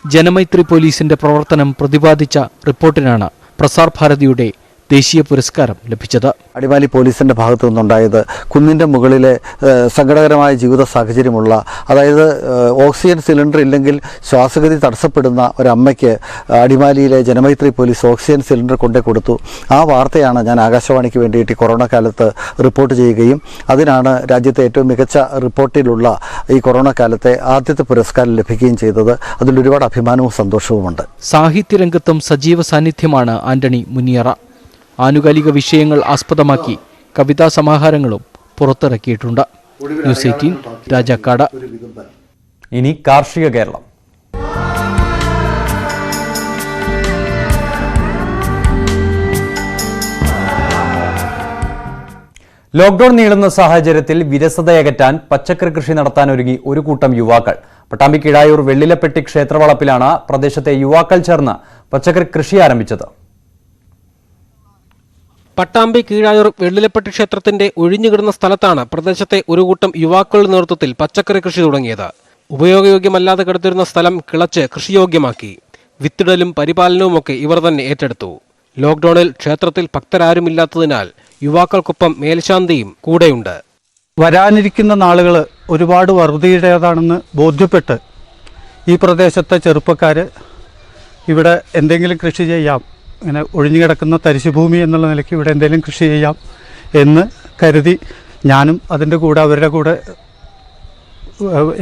ജനമൈത്രി പോലീസിന്റെ പ്രവർത്തനം പ്രതിപാദിച്ച റിപ്പോർട്ടിനാണ് പ്രസാർ ഭാരതിയുടെ ദേശീയ പുരസ്കാരം ലഭിച്ചത്. അടിമാലി പോലീസിന്റെ ഭാഗത്തു നിന്നുണ്ടായത് കുന്നിന്റെ മുകളിലെ സങ്കടകരമായ ജീവിത സാഹചര്യമുള്ള അതായത് ഓക്സിജൻ സിലിണ്ടർ ഇല്ലെങ്കിൽ ശ്വാസഗതി തടസ്സപ്പെടുന്ന ഒരമ്മയ്ക്ക് അടിമാലിയിലെ ജനമൈത്രി പോലീസ് ഓക്സിജൻ സിലിണ്ടർ കൊണ്ടേ കൊടുത്തു. ആ വാർത്തയാണ് ഞാൻ ആകാശവാണിക്ക് വേണ്ടിയിട്ട് കൊറോണ കാലത്ത് റിപ്പോർട്ട് ചെയ്യുകയും അതിനാണ് രാജ്യത്തെ ഏറ്റവും മികച്ച റിപ്പോർട്ടിലുള്ള ഈ കൊറോണ കാലത്തെ ആദ്യത്തെ പുരസ്കാരം ലഭിക്കുകയും ചെയ്തത്. അതിൽ ഒരുപാട് അഭിമാനവും സന്തോഷവുമുണ്ട്. സാഹിത്യരംഗത്തും സജീവ സാന്നിധ്യമാണ് ആന്റണി മുനിയറ. ആനുകാലിക വിഷയങ്ങൾ ആസ്പദമാക്കി കവിതാ സമാഹാരങ്ങളും പുറത്തിറക്കിയിട്ടുണ്ട്. News eighteen Rajakkad. ഇനി കാർഷിക കേരളം. ലോക്ഡൌൺ നീളുന്ന സാഹചര്യത്തിൽ വിരസതയകറ്റാൻ പച്ചക്കറി കൃഷി നടത്താൻ ഒരുങ്ങി ഒരു കൂട്ടം യുവാക്കൾ. പട്ടാമ്പി കിഴായൂർ വെള്ളിലപ്പെട്ടി ക്ഷേത്രവളപ്പിലാണ് പ്രദേശത്തെ യുവാക്കൾ ചേർന്ന് പച്ചക്കറി കൃഷി ആരംഭിച്ചത്. പട്ടാമ്പി കീഴായൂർ വെള്ളിലപ്പെട്ടി ക്ഷേത്രത്തിന്റെ ഒഴിഞ്ഞുകിടന്ന സ്ഥലത്താണ് പ്രദേശത്തെ ഒരു കൂട്ടം യുവാക്കളുടെ നേതൃത്വത്തിൽ പച്ചക്കറി കൃഷി തുടങ്ങിയത്. ഉപയോഗയോഗ്യമല്ലാതെ കിടത്തിരുന്ന സ്ഥലം കിളച്ച് കൃഷിയോഗ്യമാക്കി. വിത്തിടലും പരിപാലനവുമൊക്കെ ഇവർ തന്നെ ഏറ്റെടുത്തു. ലോക്ക്ഡൌണിൽ ക്ഷേത്രത്തിൽ ഭക്തരാരുമില്ലാത്തതിനാൽ യുവാക്കൾക്കൊപ്പം മേൽശാന്തിയും കൂടെയുണ്ട്. വരാനിരിക്കുന്ന നാളുകൾ ഒരുപാട് വറുതിയുടേതാണെന്ന് ബോധ്യപ്പെട്ട് ഈ പ്രദേശത്തെ ചെറുപ്പക്കാർ ഇവിടെ എന്തെങ്കിലും കൃഷി ചെയ്യാം. ഇങ്ങനെ ഒഴിഞ്ഞു കിടക്കുന്ന തരിശുഭൂമി എന്നുള്ള നിലയ്ക്ക് ഇവിടെ എന്തെങ്കിലും കൃഷി ചെയ്യാം എന്ന് കരുതി ഞാനും അതിന്റെ കൂടെ അവരുടെ കൂടെ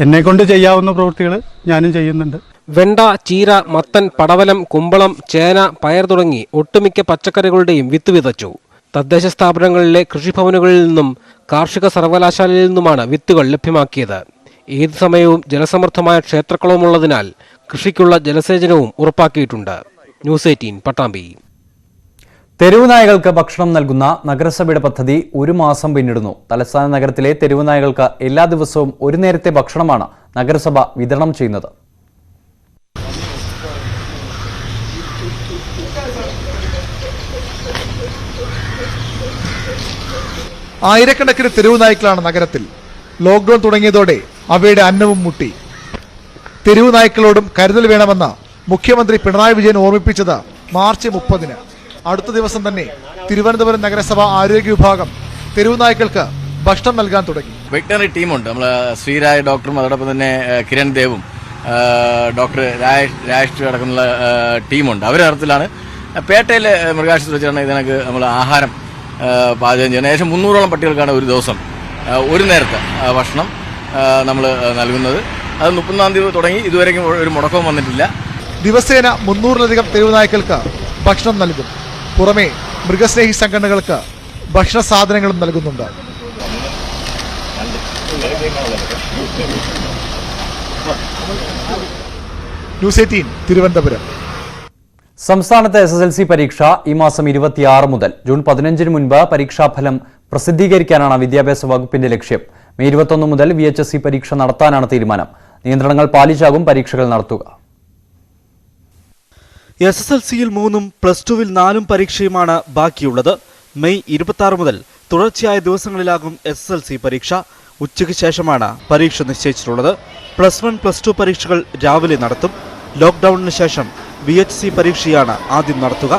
എന്നെ കൊണ്ട് ചെയ്യാവുന്ന പ്രവൃത്തികൾ ഞാനും ചെയ്യുന്നുണ്ട്. വെണ്ട ചീര മത്തൻ പടവലം കുമ്പളം ചേന പയർ തുടങ്ങി ഒട്ടുമിക്ക പച്ചക്കറികളുടെയും വിത്ത് വിതച്ചു. തദ്ദേശ സ്ഥാപനങ്ങളിലെ കൃഷിഭവനുകളിൽ നിന്നും കാർഷിക സർവകലാശാലയിൽ നിന്നുമാണ് വിത്തുകൾ ലഭ്യമാക്കിയത്. ഏത് സമയവും ജലസമൃദ്ധമായ ക്ഷേത്രക്കുളമുള്ളതിനാൽ കൃഷിക്കുള്ള ജലസേചനവും ഉറപ്പാക്കിയിട്ടുണ്ട്. News eighteen Pattambi. തെരുവ് നായകൾക്ക് ഭക്ഷണം നൽകുന്ന നഗരസഭയുടെ പദ്ധതി ഒരു മാസം പിന്നിടുന്നു. തലസ്ഥാന നഗരത്തിലെ തെരുവ് നായകൾക്ക് എല്ലാ ദിവസവും ഒരു നേരത്തെ ഭക്ഷണമാണ് നഗരസഭ വിതരണം ചെയ്യുന്നത്. ആയിരക്കണക്കിന് തെരുവ് നായ്ക്കളാണ് നഗരത്തിൽ. ലോക്ക്ഡൌൺ തുടങ്ങിയതോടെ അവയുടെ അന്നവും മുട്ടി. തെരുവ് നായ്ക്കളോടും കരുതൽ വേണമെന്ന മുഖ്യമന്ത്രി പിണറായി വിജയൻ ഓർമ്മിപ്പിച്ചത് മാർച്ച് മുപ്പതിന്. അടുത്ത ദിവസം തന്നെ തിരുവനന്തപുരം നഗരസഭ ആരോഗ്യ വിഭാഗം തെരുവുനായ്ക്കൾക്ക് ഭക്ഷണം നൽകാൻ തുടങ്ങി. വെറ്ററിനറി ടീമുണ്ട്. നമ്മൾ ശ്രീരായ ഡോക്ടറും അതോടൊപ്പം തന്നെ കിരൺ ദേവും ഡോക്ടർ രാജ് അടക്കമുള്ള ടീമുണ്ട്. അവരുടെ തരത്തിലാണ് പേട്ടയിലെ മൃഗാശുപത്രി വെച്ചാണ് ഇതിനൊക്കെ നമ്മൾ ആഹാരം പാചകം ചെയ്യുന്നത്. ഏകദേശം മുന്നൂറോളം പട്ടികൾക്കാണ് ഒരു ദിവസം ഒരു നേരത്തെ ഭക്ഷണം നമ്മൾ നൽകുന്നത്. അത് മുപ്പതാം തീയതി തുടങ്ങി. ഇതുവരെയും ഒരു മുടക്കവും വന്നിട്ടില്ല. ദിവസേന മുന്നൂറിലധികം തെരുവ് നായ്ക്കൾക്ക് ഭക്ഷണം നൽകും. പുറമെ മൃഗസ്നേഹി സംഘടനകൾക്ക് ഭക്ഷണ സാധനങ്ങളും നൽകുന്നുണ്ട്. News eighteen Thiruvananthapuram. സംസ്ഥാനത്തെ എസ് എസ് എൽ സി പരീക്ഷ ഈ മാസം ഇരുപത്തിയാറ് മുതൽ ജൂൺ പതിനഞ്ചിന് മുൻപ് പരീക്ഷാഫലം പ്രസിദ്ധീകരിക്കാനാണ് വിദ്യാഭ്യാസ വകുപ്പിന്റെ ലക്ഷ്യം. മെയ് ഇരുപത്തൊന്ന് മുതൽ വി എച്ച് എസ് സി പരീക്ഷ നടത്താനാണ് തീരുമാനം. നിയന്ത്രണങ്ങൾ പാലിച്ചാകും പരീക്ഷകൾ നടത്തുക. എസ് എസ് എൽ സിയിൽ മൂന്നും പ്ലസ് ടുവിൽ നാലും പരീക്ഷയുമാണ് ബാക്കിയുള്ളത്. മെയ് ഇരുപത്തി മുതൽ തുടർച്ചയായ ദിവസങ്ങളിലാകും എസ് എസ് എൽ സി പരീക്ഷ. ഉച്ചയ്ക്ക് ശേഷമാണ് പരീക്ഷ നിശ്ചയിച്ചിട്ടുള്ളത്. പ്ലസ് വൺ പ്ലസ് ടു പരീക്ഷകൾ രാവിലെ നടത്തും. ലോക്ക്ഡൌണിന് ശേഷം വി എച്ച് സി പരീക്ഷയാണ് ആദ്യം നടത്തുക.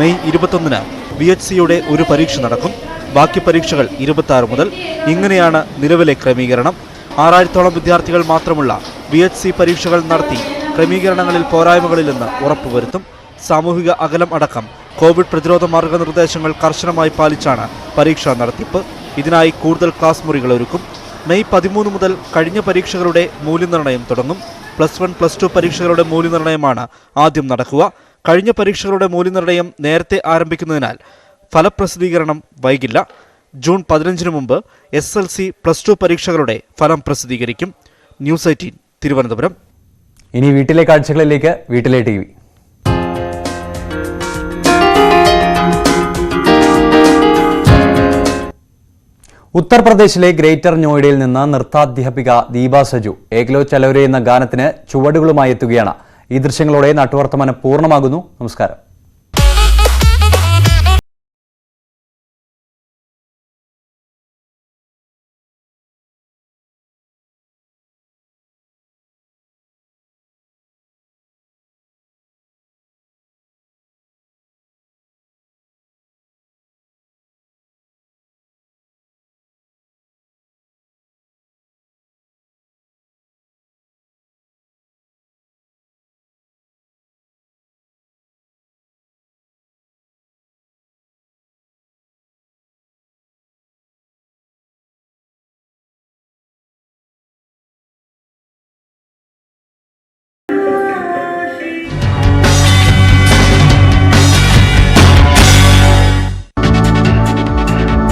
മെയ് ഇരുപത്തൊന്നിന് വി എച്ച് സിയുടെ ഒരു പരീക്ഷ നടക്കും. ബാക്കി പരീക്ഷകൾ ഇരുപത്തി മുതൽ. ഇങ്ങനെയാണ് നിലവിലെ ക്രമീകരണം. ആറായിരത്തോളം വിദ്യാർത്ഥികൾ മാത്രമുള്ള വി എച്ച് സി പരീക്ഷകൾ നടത്തി ക്രമീകരണങ്ങളിൽ പോരായ്മകളില്ലെന്ന് ഉറപ്പുവരുത്തും. സാമൂഹിക അകലം അടക്കം കോവിഡ് പ്രതിരോധ മാർഗനിർദ്ദേശങ്ങൾ കർശനമായി പാലിച്ചാണ് പരീക്ഷാ നടത്തിപ്പ്. ഇതിനായി കൂടുതൽ ക്ലാസ് മുറികൾ ഒരുക്കും. മെയ് പതിമൂന്ന് മുതൽ കഴിഞ്ഞ പരീക്ഷകളുടെ മൂല്യനിർണയം തുടങ്ങും. പ്ലസ് വൺ പ്ലസ് ടു പരീക്ഷകളുടെ മൂല്യനിർണയമാണ് ആദ്യം നടക്കുക. കഴിഞ്ഞ പരീക്ഷകളുടെ മൂല്യനിർണയം നേരത്തെ ആരംഭിക്കുന്നതിനാൽ ഫലപ്രസിദ്ധീകരണം വൈകില്ല. ജൂൺ പതിനഞ്ചിന് മുമ്പ് S L C plus two പരീക്ഷകളുടെ ഫലം പ്രസിദ്ധീകരിക്കും. News eighteen Thiruvananthapuram. ഇനി വീട്ടിലെ കാഴ്ചകളിലേക്ക് വീട്ടിലെ ടി വി. ഉത്തർപ്രദേശിലെ ഗ്രേറ്റർ നോയിഡയിൽ നിന്ന് നൃത്താധ്യാപിക ദീപ സജു ഏകലോ ചലവരെ എന്ന ഗാനത്തിന് ചുവടുകളുമായി എത്തുകയാണ്. ഈ ദൃശ്യങ്ങളോടെ നാട്ടുവർത്തമാനം പൂർണമാകുന്നു. നമസ്കാരം.